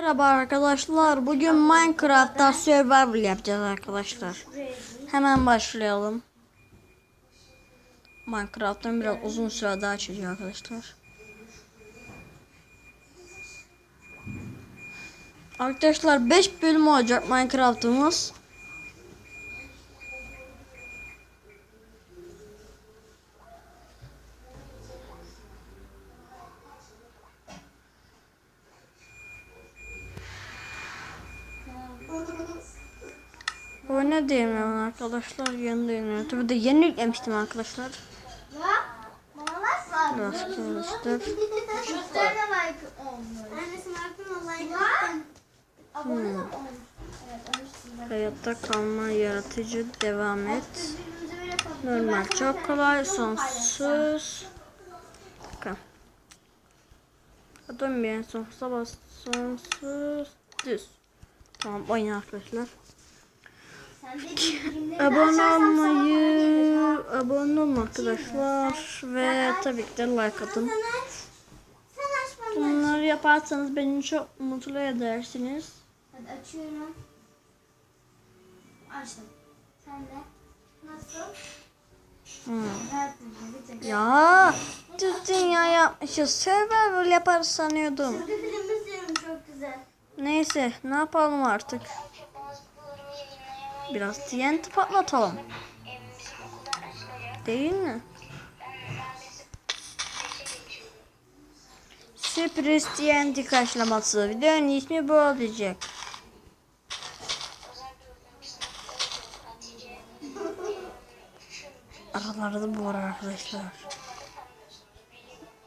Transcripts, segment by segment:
Merhaba arkadaşlar. Bugün Minecraft'ta survival yapacağız arkadaşlar. Hemen başlayalım. Minecraft'ın biraz uzun süre daha çekiyor arkadaşlar. Arkadaşlar 5 bölüm olacak Minecraft'ımız. Oyuna diyemiyorum arkadaşlar. Yeni diyemiyorum. Tabii de yeni yüklemiştim arkadaşlar. Biraz çalıştık. Hayatta kalma yaratıcı devam et. Normal çok kolay sonsuz. Bakın. Dön bir sonsuza bas. Sonsuz düz. Tamam oyun arkadaşlar. Abone olmayı, abone olun arkadaşlar ve tabii ki de like atın. Bunları yaparsanız beni çok mutlu edersiniz. Hadi açıyorum. Açtım. Sen de. Nasıl? Hmm. Ya düz dünya yapmışız. Survival yaparız sanıyordum. Çizgi film izliyorum çok güzel. Neyse ne yapalım artık. Biraz TNT patlatalım. Değil mi? Sürpriz TNT karşılaması. Videonun ismi bu olacak. Aralarda bu var arkadaşlar.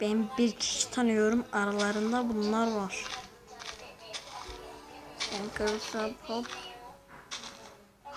Ben bir kişi tanıyorum. Aralarında bunlar var. Ankara'sa hop.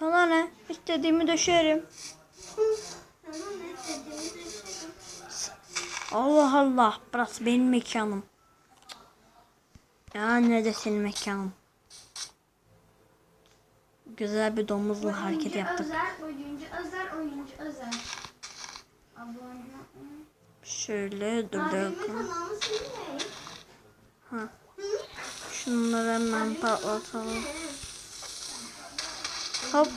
Sana ne? İstediğimi döşerim. Allah Allah. Burası benim mekanım. Ya ne de senin mekanın. Güzel bir domuzla hareket Oyuncu yaptık. Özel, oyuncu özel, oyuncu olun. Şöyle dur bir Abimin dakika. kanalı silmeyin. Ha. Şunları hemen patlatalım. Hop.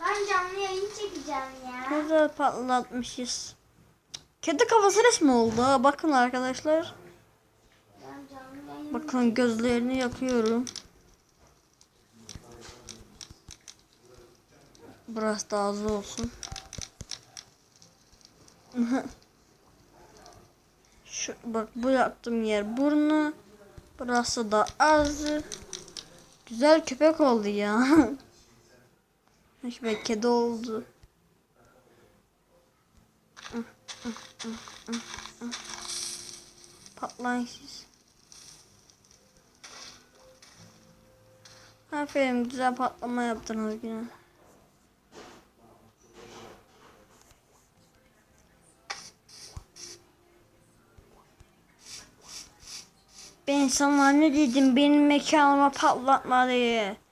Ben canlı yayın çekeceğim ya. Güzel patlatmışız. Kedi kafası resmi oldu. Bakın arkadaşlar. Bakın gözlerini yakıyorum. Burası da az olsun. Şu bak bu yaptığım yer burnu. Burası da az. Güzel köpek oldu ya. Köpek kedi oldu. Patlayın siz. Aferin güzel patlama yaptınız yine. Ben sana ne dedim benim mekanıma patlatma diye.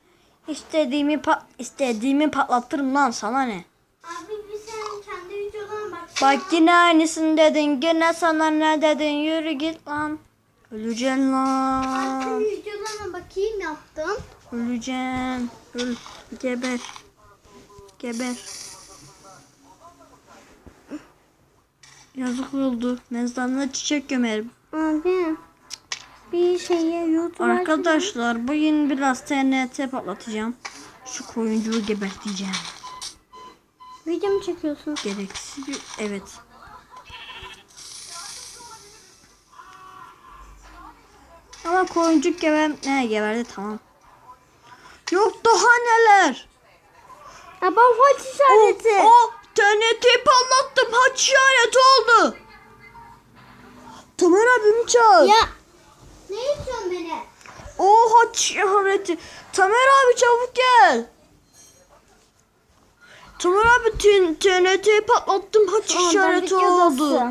İstediğimi pat istediğimi patlatırım lan sana ne? Abi bir sen kendi videodan bak. Bak yine aynısını dedin. Gene sana ne dedin? Yürü git lan. Öleceksin lan. Arka videolarına bakayım yaptım. Öleceksin. Öl. Geber. Geber. Yazık oldu. Mezarına çiçek gömerim. Abi bir şeye YouTube Arkadaşlar bugün biraz TNT patlatacağım. Şu koyuncuğu geberteceğim. Video mu çekiyorsun? Gereksiz bir... Evet. Ama koyuncuk geber... Ne geberdi tamam. Yok daha neler. Ya ben faç işareti. O, o TNT patlattım. Haç işareti oldu. Tamer abimi çağır. Ya. Neyi Oha işareti. Tamer abi çabuk gel. Tamer abi TNT'yi patlattım haç işareti oldu.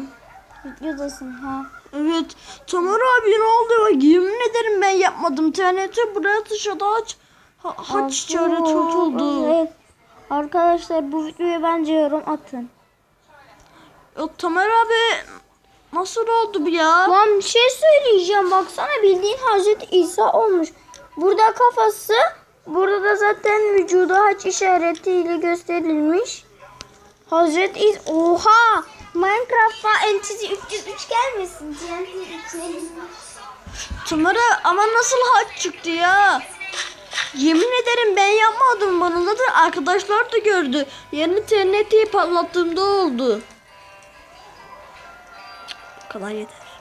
Videodasın ha. Evet. Tamer abi ne oldu? Bak, Yemin ederim ben yapmadım. TNT buraya dışarıda haç, ha, haç işareti oldu. Evet. Arkadaşlar bu videoya bence yorum atın. Ya Tamer abi nasıl oldu bu ya? Lan bir şey söyleyeceğim. Baksana bildiğin Hazreti İsa olmuş. Burada kafası, burada da zaten vücudu haç işaretiyle gösterilmiş. Hazreti İsa... Oha! Minecraft'a NTC 303 gelmesin. Abi ama nasıl haç çıktı ya? Yemin ederim ben yapmadım. Bana zaten arkadaşlar da gördü. Yeni TNT'yi patlattığımda oldu kadar yeter.